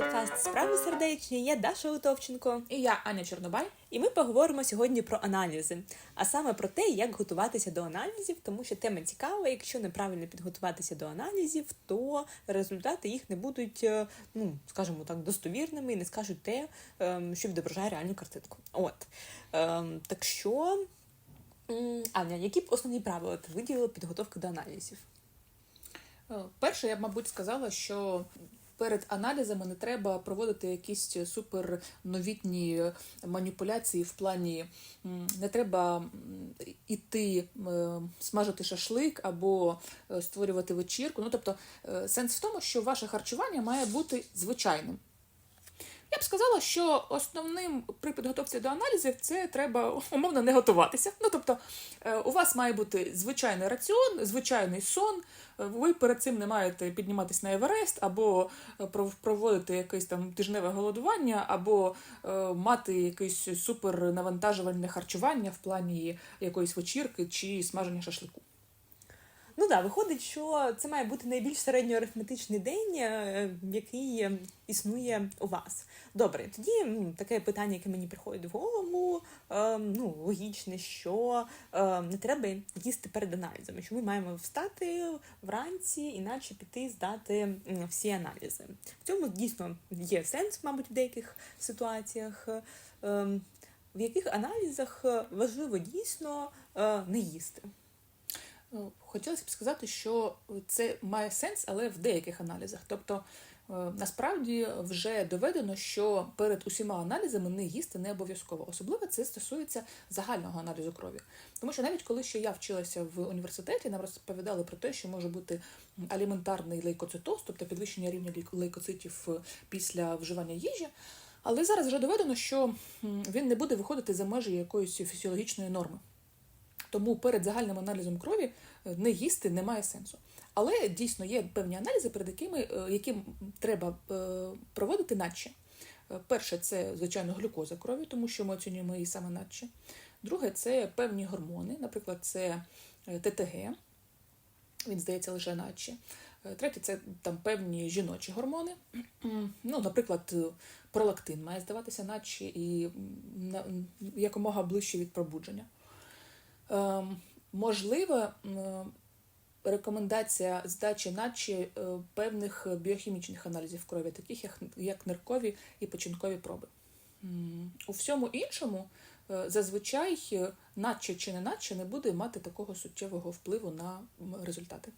подкаст Справи сердечні. Я Даша Литовченко. І я Аня Чорнобай. І ми поговоримо сьогодні про аналізи, а саме про те, як готуватися до аналізів, тому що тема цікава. Якщо неправильно підготуватися до аналізів, то результати їх не будуть, е, ну скажімо так, достовірними і не скажуть те, ем, що відображає реальну картинку. От ем, так що, Аня, які б основні правила ти виділила підготовки до аналізів? Е, Перше, я б, мабуть, сказала, що перед аналізами не треба проводити якісь супер новітні маніпуляції в плані не треба іти е, смажити шашлик або е, створювати вечірку. Ну тобто е, сенс в тому, що ваше харчування має бути звичайним. Я б сказала, що основним при підготовці до аналізів це треба умовно не готуватися. Ну тобто, е, у вас має бути звичайний раціон, звичайний сон. Ви перед цим не маєте підніматися на Еверест, або е, проводити якесь там тижневе голодування, або е, мати якесь супернавантажувальне харчування в плані якоїсь вечірки чи смаження шашлику. Ну так, виходить, що це має бути найбільш середньоарифметичний день, е, який е, існує у вас. Добре, тоді таке питання, яке мені приходить в голову, е, ну, логічне, що е, не треба їсти перед аналізами, що ми маємо встати вранці, іначе піти здати всі аналізи. В цьому дійсно є сенс, мабуть, в деяких ситуаціях. Е, в яких аналізах важливо дійсно е, не їсти. Е, Хотілося б сказати, що це має сенс, але в деяких аналізах. Тобто, е, насправді вже доведено, що перед усіма аналізами не їсти не обов'язково. Особливо це стосується загального аналізу крові. Тому що навіть коли ще я вчилася в університеті, нам розповідали про те, що може бути аліментарний лейкоцитоз, тобто підвищення рівня лейк- лейкоцитів е, після вживання їжі. Але зараз вже доведено, що він не буде виходити за межі якоїсь фізіологічної норми. Тому перед загальним аналізом крові е, не їсти немає сенсу. Але дійсно є певні аналізи, перед якими е, яким треба е, проводити наче. Перше, це звичайно глюкоза крові, тому що ми оцінюємо її саме наче. Друге, це певні гормони, наприклад, це ТТГ, він здається лише наче. Третє, це там певні жіночі гормони. Ну, наприклад, пролактин має здаватися наче і якомога ближче від пробудження. Ем, можливо, рекомендація здачі наче певних біохімічних аналізів крові, таких як, як ниркові і печінкові проби. У всьому іншому е, зазвичай е, наче чи не наче не буде мати такого суттєвого впливу на результати.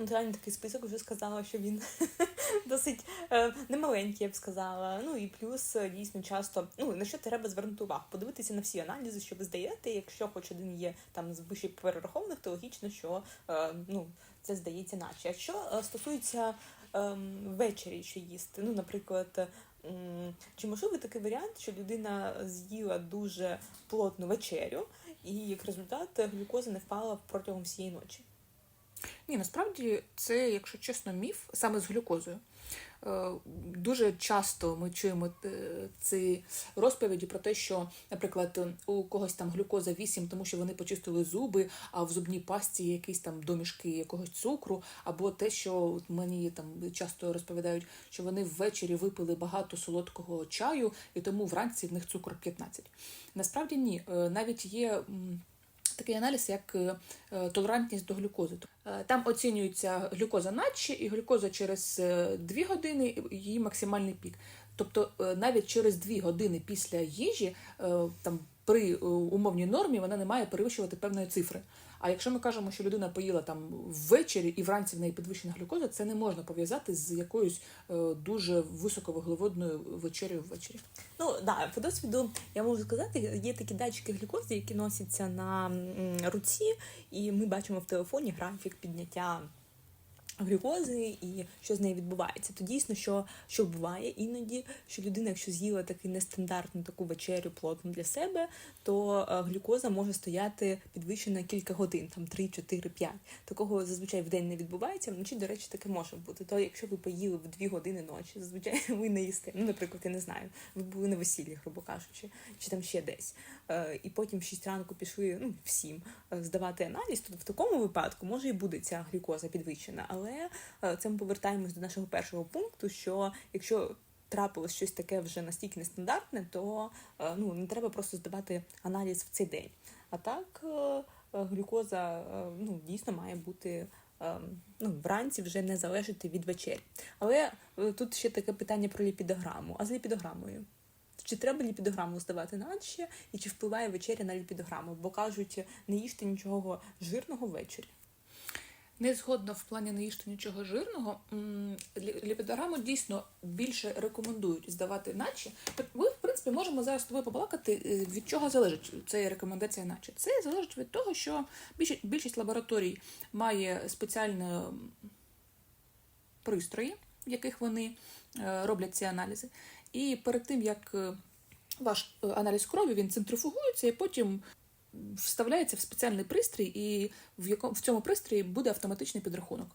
Ну, такий список вже сказала, що він досить е, немаленький, я б сказала. Ну і плюс е, дійсно часто, ну на що треба звернути увагу, подивитися на всі аналізи, що ви здаєте. Якщо хоч один є там з вище перерахованих, то логічно, що е, ну це здається наче. А що е, стосується е, ввечері, що їсти, ну, наприклад. Чи можливий такий варіант, що людина з'їла дуже плотну вечерю, і як результат глюкоза не впала протягом всієї ночі? Ні, насправді це, якщо чесно, міф саме з глюкозою. Е, Дуже часто ми чуємо е, ці розповіді про те, що, наприклад, у когось там глюкоза 8, тому що вони почистили зуби, а в зубній пасті якісь там домішки якогось цукру, або те, що мені там часто розповідають, що вони ввечері випили багато солодкого чаю, і тому вранці в них цукор 15. Насправді ні, Е, навіть є. Такий аналіз, як е, е, толерантність до глюкози. Е, Там оцінюється глюкоза наче і глюкоза через 2 години її максимальний пік. Тобто навіть через 2 години після їжі, там при е, умовній нормі вона не має перевищувати певної цифри. А якщо ми кажемо, що людина поїла там ввечері і вранці в неї підвищена глюкоза, це не можна пов'язати з якоюсь е, дуже високовуглеводною вечерею ввечері. Ну да, по досвіду я можу сказати, є такі датчики глюкози, які носяться на руці, і ми бачимо в телефоні графік підняття глюкози і що з нею відбувається. То дійсно, що, що буває іноді, що людина, якщо з'їла таку нестандартну таку вечерю плотну для себе, то е, глюкоза може стояти підвищена кілька годин, там 3, 4, 5. Такого зазвичай в день не відбувається. Вночі, до речі, таке може бути. То якщо ви поїли в 2 години ночі, зазвичай ви не їсте. Ну, наприклад, я не знаю, ви були на весіллі, грубо кажучи, чи там ще десь. Е, і потім в 6 ранку пішли, ну, в 7, е, здавати аналіз, то в такому випадку може і буде ця глюкоза підвищена. Але е, це ми повертаємось до нашого першого пункту, що якщо трапилось щось таке вже настільки нестандартне, то е, ну, не треба просто здавати аналіз в цей день. А так, е, глюкоза ну, дійсно має бути ну, вранці вже не залежати від вечері. Але тут ще таке питання про ліпідограму. А з ліпідограмою? Чи треба ліпідограму здавати наче, і чи впливає вечеря на ліпідограму? Бо кажуть, не їжте нічого жирного ввечері. Не згодна в плані не їжте нічого жирного. М, Ліпідограму дійсно більше рекомендують здавати наче. Ми, в принципі, можемо зараз з тобою побалакати, е, від чого залежить ця рекомендація наче. Це залежить від того, що більшість, лабораторій має спеціальні пристрої, в яких вони е, роблять ці аналізи. І перед тим, як е, ваш аналіз крові він центрифугується і потім вставляється в спеціальний пристрій, і в якому в цьому пристрої буде автоматичний підрахунок.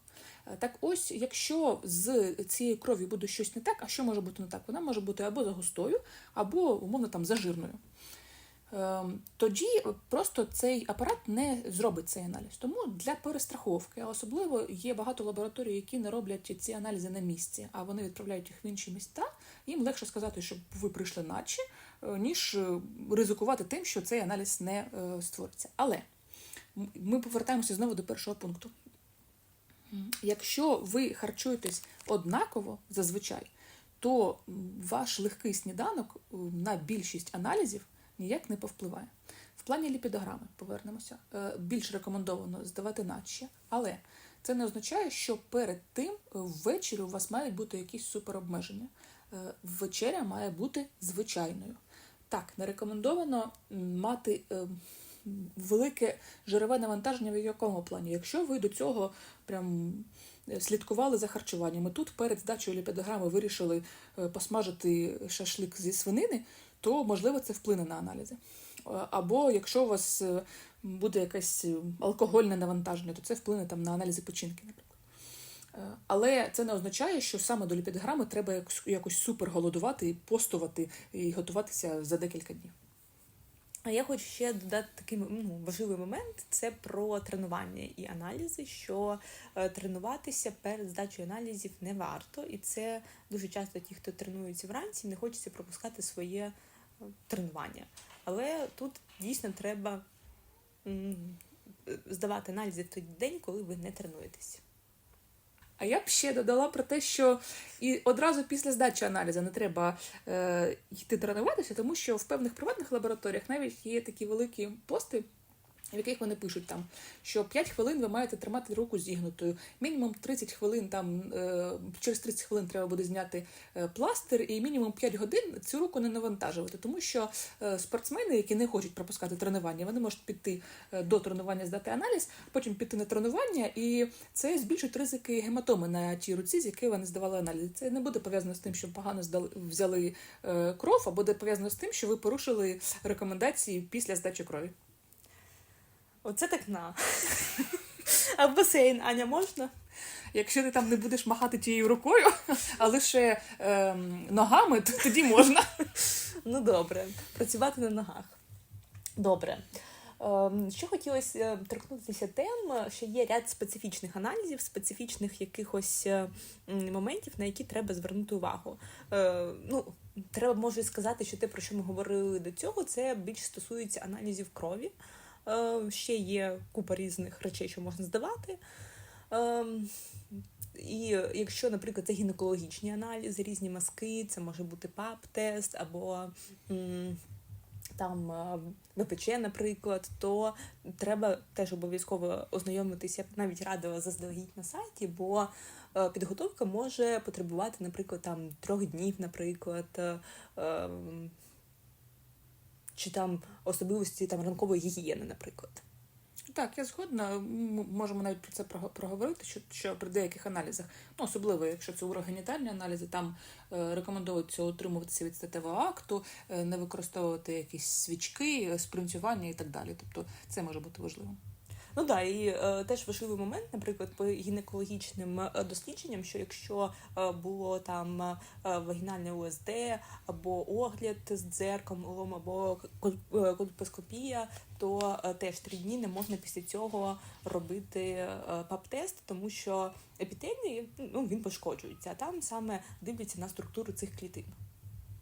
Е, Так ось, якщо з цією кров'ю буде щось не так, а що може бути не так? Вона може бути або за густою, або умовно там зажирною. Ем, Тоді просто цей апарат не зробить цей аналіз. Тому для перестраховки, а особливо є багато лабораторій, які не роблять ці аналізи на місці, а вони відправляють їх в інші міста. Їм легше сказати, щоб ви прийшли наче, е, ніж е, ризикувати тим, що цей аналіз не е, створиться. Але ми повертаємося знову до першого пункту. Якщо ви харчуєтесь однаково зазвичай, то ваш легкий сніданок е, на більшість аналізів ніяк не повпливає. В плані ліпідограми повернемося. Е, Більш рекомендовано здавати наче, але це не означає, що перед тим е, ввечері у вас мають бути якісь суперобмеження. Е, Вечеря має бути звичайною. Так, не рекомендовано мати е, велике жирове навантаження в якому плані. Якщо ви до цього прям е, слідкували за харчуванням, і тут перед здачею ліпідограми вирішили е, посмажити шашлик зі свинини, то можливо це вплине на аналізи. Або якщо у вас буде якесь алкогольне навантаження, то це вплине там на аналізи печінки, наприклад. Але це не означає, що саме до ліпідограми треба якось, супер голодувати і постувати і готуватися за декілька днів. А я хочу ще додати такий ну, важливий момент: це про тренування і аналізи, що е, тренуватися перед здачею аналізів не варто, і це дуже часто ті, хто тренується вранці, не хочеться пропускати своє е, тренування. Але тут дійсно треба е, здавати аналізи в той день, коли ви не тренуєтесь. А я б ще додала про те, що і одразу після здачі аналізу не треба е, йти тренуватися, тому що в певних приватних лабораторіях навіть є такі великі пости, в яких вони пишуть там, що 5 хвилин ви маєте тримати руку зігнутою, мінімум 30 хвилин там е, через 30 хвилин треба буде зняти е, пластир, і мінімум 5 годин цю руку не навантажувати, тому що е, спортсмени, які не хочуть пропускати тренування, вони можуть піти до тренування, здати аналіз, потім піти на тренування, і це збільшить ризики гематоми на тій руці, з якої вони здавали аналіз. Це не буде пов'язано з тим, що погано здали взяли кров, а буде пов'язано з тим, що ви порушили рекомендації після здачі крові. Оце так на. А в басейн, Аня, можна? Якщо ти там не будеш махати тією рукою, а лише ем, ногами, то тоді можна. Ну добре, працювати на ногах. Добре. Ем, Що хотілося е, торкнутися тем, що є ряд специфічних аналізів, специфічних якихось е, моментів, на які треба звернути увагу. Е, Ну, треба може сказати, що те, про що ми говорили до цього, це більш стосується аналізів крові. Е, Ще є купа різних речей, що можна здавати. Ем, І якщо, наприклад, це гінекологічні аналізи, різні мазки, це може бути ПАП-тест або там е, ВПЧ, наприклад, то треба теж обов'язково ознайомитися, я б навіть радила заздалегідь на сайті, бо е, підготовка може потребувати, наприклад, там трьох днів, наприклад, ем, чи там особливості там ранкової гігієни, наприклад. Так, я згодна. Ми Можемо навіть про це прого- проговорити, що, що при деяких аналізах, ну особливо якщо це урогенітальні аналізи, там е, рекомендується утримуватися від статевого акту, е, не використовувати якісь свічки, спринцювання і так далі. Тобто це може бути важливим. Ну да, і е, теж важливий момент, наприклад, по гінекологічним е, дослідженням, що якщо е, було там е, вагінальне УСД або огляд з дзеркалом, або кол- е, кольпоскопія, то е, теж три дні не можна після цього робити ПАП-тест, тому що епітелій ну, він пошкоджується, а там саме дивляться на структуру цих клітин.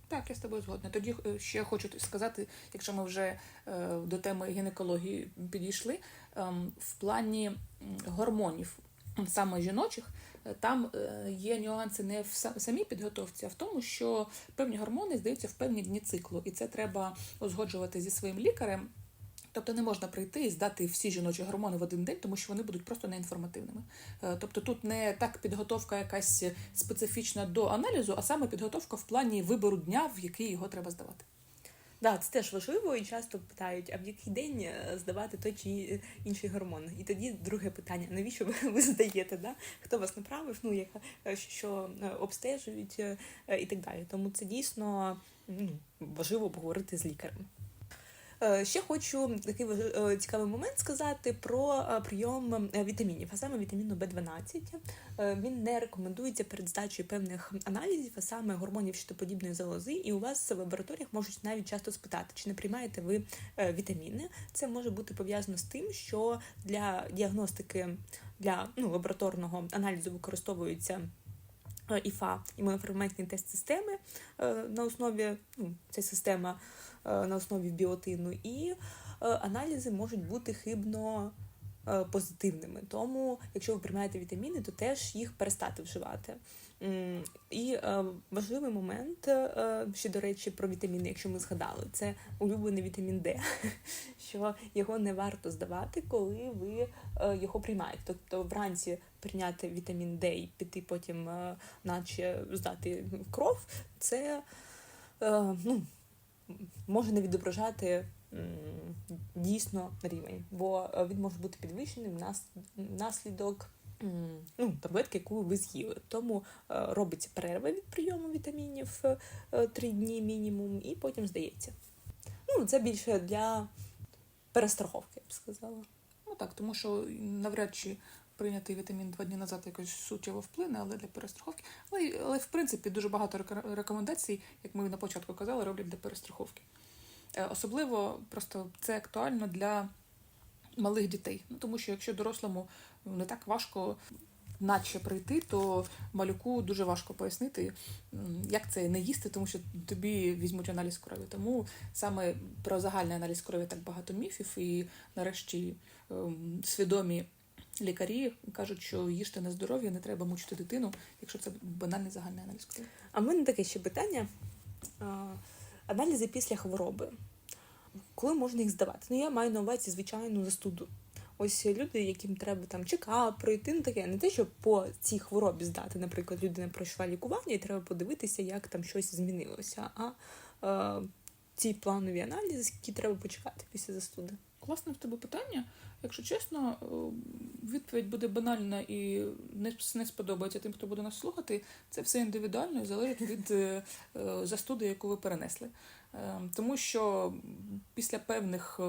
Так, я з тобою згодна. Тоді ще хочу сказати, якщо ми вже до теми гінекології підійшли, в плані гормонів, саме жіночих, е, там е, є нюанси не в самій підготовці, а в тому, що певні гормони здаються в певні дні циклу, і це треба узгоджувати зі своїм лікарем. Тобто не можна прийти і здати всі жіночі гормони в один день, тому що вони будуть просто неінформативними. Е, Тобто тут не так підготовка якась специфічна до аналізу, а саме підготовка в плані вибору дня, в який його треба здавати. Да, це теж важливо і часто питають, а в який день е, здавати той чи інший гормон. І тоді друге питання: навіщо ви, ви здаєте? Да? Хто вас направив? Ну яка е, що е, обстежують і так далі. Тому це дійсно ну, важливо поговорити з лікарем. Е, Ще хочу такий е, цікавий момент сказати про е, прийом вітамінів, а саме вітаміну В12. Е, Він не рекомендується перед здачею певних аналізів, а саме гормонів щитоподібної залози, і у вас в лабораторіях можуть навіть часто спитати, чи не приймаєте ви вітаміни. Це може бути пов'язано з тим, що для діагностики для ну, лабораторного аналізу використовуються. ІФА імуноферментні тест системи на основі ну, ця система на основі біотину, і е, аналізи можуть бути хибно е, позитивними. Тому, якщо ви приймаєте вітаміни, то теж їх перестати вживати. І е, важливий момент, е, ще до речі, про вітаміни, якщо ми згадали, це улюблений вітамін Д, що його не варто здавати, коли ви е, його приймаєте. Тобто вранці прийняти вітамін Д і піти потім, е, наче здати кров, це е, ну, може не відображати дійсно рівень, бо е, він може бути підвищений внаслідок ну, таблетки, яку ви з'їли. Тому е, робиться перерва від прийому вітамінів е, три дні мінімум, і потім здається. Ну, це більше для перестраховки, я б сказала. Ну так, тому що навряд чи прийнятий вітамін два дні назад якось суттєво вплине, але для перестраховки. Але, але в принципі дуже багато рекомендацій, як ми на початку казали, роблять для перестраховки. Е, Особливо просто це актуально для малих дітей. Ну, тому що якщо дорослому не так важко. Наче прийти, то малюку дуже важко пояснити, як це не їсти, тому що тобі візьмуть аналіз крові. Тому саме про загальний аналіз крові так багато міфів, і нарешті ем, свідомі лікарі кажуть, що їжте на здоров'я, не треба мучити дитину, якщо це банальний загальний аналіз. А в мене таке ще питання. Аналізи після хвороби. Коли можна їх здавати? Ну, я маю на увазі звичайну застуду. Ось люди, яким треба там чекап пройти, ну таке, не те, щоб по цій хворобі здати. Наприклад, людина пройшла лікування і треба подивитися, як там щось змінилося. А е, ці планові аналізи, які треба почекати після застуди. Класне в тебе питання. Якщо чесно, е, відповідь буде банальна і не, сподобається тим, хто буде нас слухати. Це все індивідуально і залежить від е, е, застуди, яку ви перенесли. Е, Тому що після певних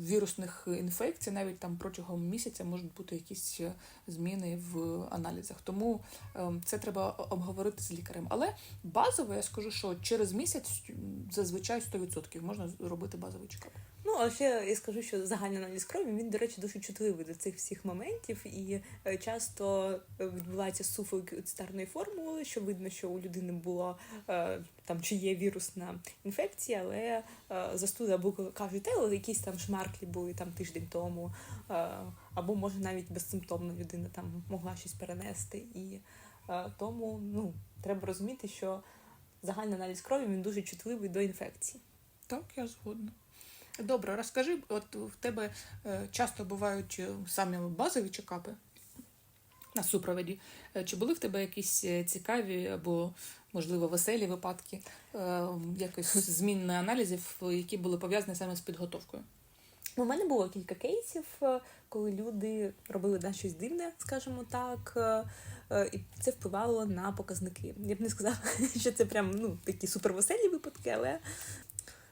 вірусних інфекцій, навіть там протягом місяця можуть бути якісь е, зміни в аналізах. Тому е, це треба обговорити з лікарем. Але базово я скажу, що через місяць зазвичай 100% можна робити базовий чекап. Ну, а ще я скажу, що загальний аналіз крові він, до речі, дуже чутливий до цих всіх моментів, і е, часто е, відбувається суфик старної формули, що видно, що у людини було там чи є вірусна інфекція, але застуда або кажуть, але якісь там шмарклі були там тиждень тому, е, або може навіть безсимптомно людина там могла щось перенести. І е, тому ну, треба розуміти, що загальний аналіз крові він дуже чутливий до інфекцій. Так, я згодна. Добре, розкажи, от в тебе е, часто бувають самі базові чекапи на супроводі. Е, Чи були в тебе якісь е, цікаві або, можливо, веселі випадки е, якось змін аналізів, які були пов'язані саме з підготовкою? У мене було кілька кейсів, коли люди робили да, щось дивне, скажімо так, і це впливало на показники. Я б не сказала, що це прям ну, такі супервеселі випадки, але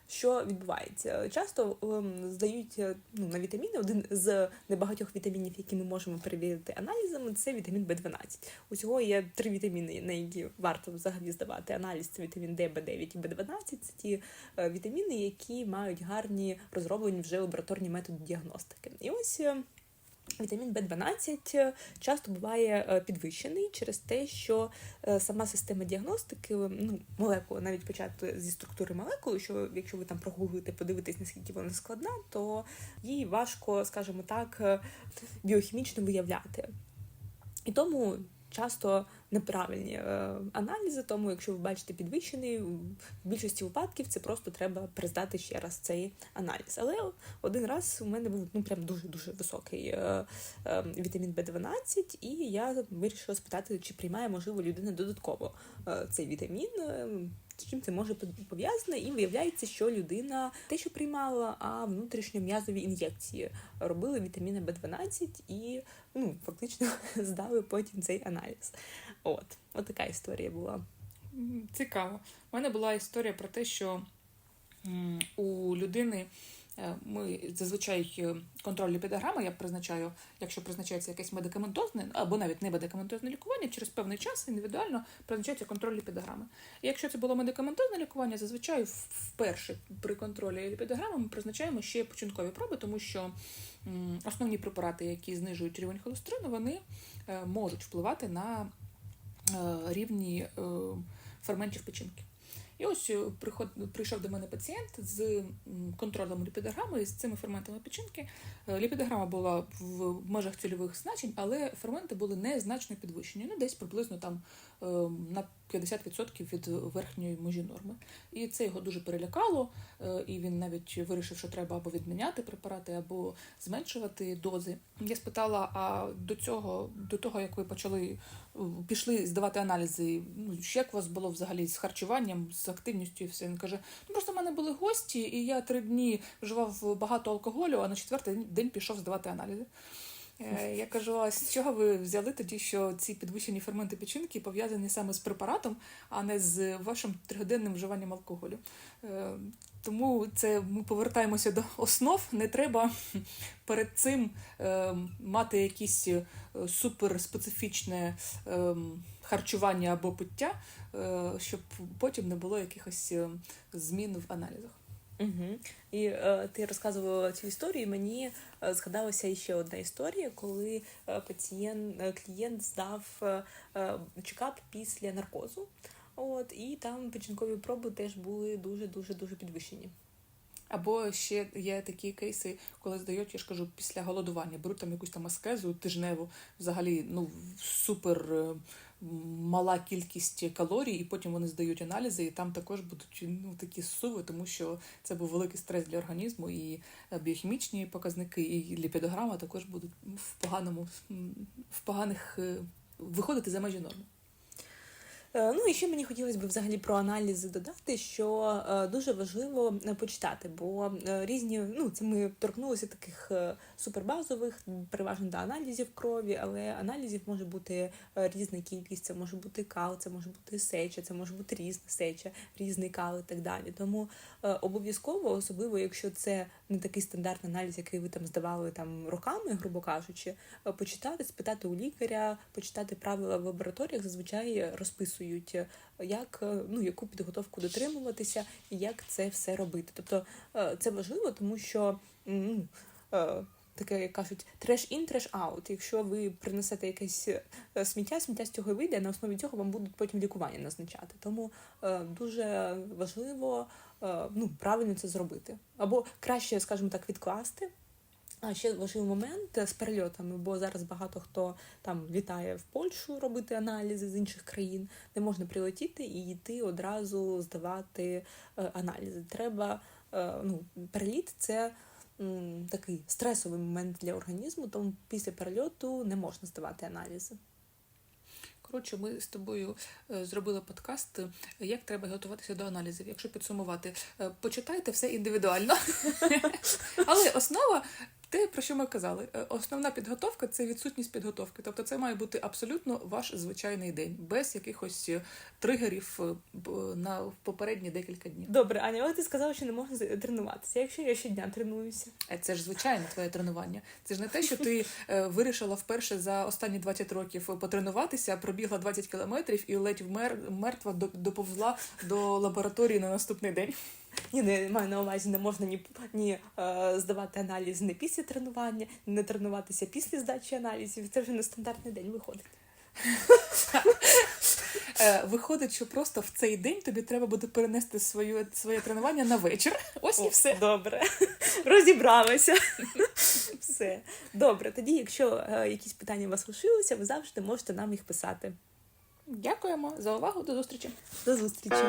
що відбувається? Часто ем, здають е, ну, на вітаміни один з небагатьох вітамінів, які ми можемо перевірити аналізами, це вітамін В12. Усього є три вітаміни, на які варто взагалі здавати аналіз. Це вітамін Д, Б9 і Б12. Це ті е, вітаміни, які мають гарні розроблені вже лабораторні методи діагностики. І ось. Е, Вітамін В12 часто буває е, підвищений через те, що е, сама система діагностики, ну, молекула, навіть почати зі структури молекули, що якщо ви там прогуглите, подивитесь, наскільки вона складна, то їй важко, скажімо так, е, біохімічно виявляти. І тому часто неправильні е, аналізи, тому якщо ви бачите підвищений, в більшості випадків це просто треба приздати ще раз цей аналіз. Але один раз у мене був ну прям дуже дуже високий е, е, вітамін Б12, і я вирішила спитати, чи приймає можливо людина додатково цей вітамін. З чим це може пов'язане, і виявляється, що людина те, що приймала, а внутрішньом'язові ін'єкції робили вітаміна Б12 і ну, фактично здали потім цей аналіз. От, от така історія була. Цікаво. У мене була історія про те, що у людини ми зазвичай е, контроль ліпідограми я призначаю, якщо призначається якесь медикаментозне або навіть не медикаментозне лікування, через певний час індивідуально призначається контроль ліпідограми. І якщо це було медикаментозне лікування, зазвичай вперше при контролі ліпідограми ми призначаємо ще починкові проби, тому що основні препарати, які знижують рівень холестерину, вони е, можуть впливати на е, рівні е, ферментів печінки. І ось е, приход, прийшов до мене пацієнт з контролем ліпідограми з цими ферментами печінки. Е, Ліпідограма була в межах цільових значень, але ферменти були незначно підвищені, ну десь приблизно там на 50% від верхньої межі норми. І це його дуже перелякало, е, і він навіть вирішив, що треба або відміняти препарати, або зменшувати дози. Я спитала: а до цього, до того як ви почали е, пішли здавати аналізи, ну як у вас було взагалі з харчуванням, з активністю і все? Він каже: ну просто в мене були гості, і я три дні вживав багато алкоголю, а на четвертий день пішов здавати аналізи. Е, Я кажу, а з чого ви взяли тоді, що ці підвищені ферменти печінки пов'язані саме з препаратом, а не з вашим трьохденним вживанням алкоголю? Е, Тому це ми повертаємося до основ. Не треба перед цим е, мати якісь суперспецифічне харчування або пиття, е, щоб потім не було якихось змін в аналізах. Угу. І е, ти розказувала цю історію. і Мені е, згадалася ще одна історія, коли е, пацієнт е, клієнт здав чекап після наркозу. От і там печінкові проби теж були дуже дуже дуже підвищені. Або ще є такі кейси, коли здають, я ж кажу, після голодування, беруть там якусь там аскезу тижневу, взагалі ну супер мала кількість калорій, і потім вони здають аналізи, і там також будуть ну такі суви, тому що це був великий стрес для організму, і е, біохімічні показники, і ліпідограма також будуть в поганому в поганих е, виходити за межі норми. Е, Ну і ще мені хотілося б взагалі про аналізи додати, що е, дуже важливо е, почитати, бо різні, ну це ми торкнулися таких супербазових, переважно до аналізів крові, але аналізів може бути різна кількість, це може бути кал, це може бути сеча, це може бути різна сеча, різний кал і так далі. Тому обов'язково, особливо якщо це не такий стандартний аналіз, який ви там здавали там роками, грубо кажучи, почитати, спитати у лікаря, почитати правила в лабораторіях, зазвичай розписують, е, як е, ну яку підготовку дотримуватися і як це все робити. Тобто е, це важливо, тому що ну, таке, як кажуть, треш ін, треш аут. Якщо ви принесете якесь сміття, сміття з цього вийде, на основі цього вам будуть потім лікування назначати. Тому дуже важливо ну, правильно це зробити. Або краще, скажімо так, відкласти. А ще важливий момент з перельотами, бо зараз багато хто там літає в Польщу робити аналізи з інших країн. Не можна прилетіти і йти одразу здавати е, аналізи. Треба е, ну, переліт це такий стресовий момент для організму, тому після перельоту не можна здавати аналізи. Коротше, ми з тобою е, зробили подкаст, е, як треба готуватися до аналізів. Якщо підсумувати, е, почитайте все індивідуально. Але основа те, про що ми казали, Е, основна підготовка це відсутність підготовки. Тобто це має бути абсолютно ваш звичайний день, без якихось е, тригерів е, на попередні декілька днів. Добре, Аня, але ти сказала, що не можна тренуватися. Якщо я щодня тренуюся. Це ж звичайне твоє тренування. Це ж не те, що ти вирішила вперше за останні 20 років потренуватися, пробігла 20 кілометрів і ледь вмер мертва до- доповзла до лабораторії на наступний день. Ні, не маю на увазі, не можна ні, ні е, здавати аналіз не після тренування, не тренуватися після здачі аналізів. Це вже нестандартний день виходить. Е, Виходить, що просто в цей день тобі треба буде перенести своє, своє тренування на вечір. Ось і все. Добре. Розібралися. Все. Добре, тоді, якщо е, якісь питання у вас лишилися, ви завжди можете нам їх писати. Дякуємо за увагу. До зустрічі. До зустрічі!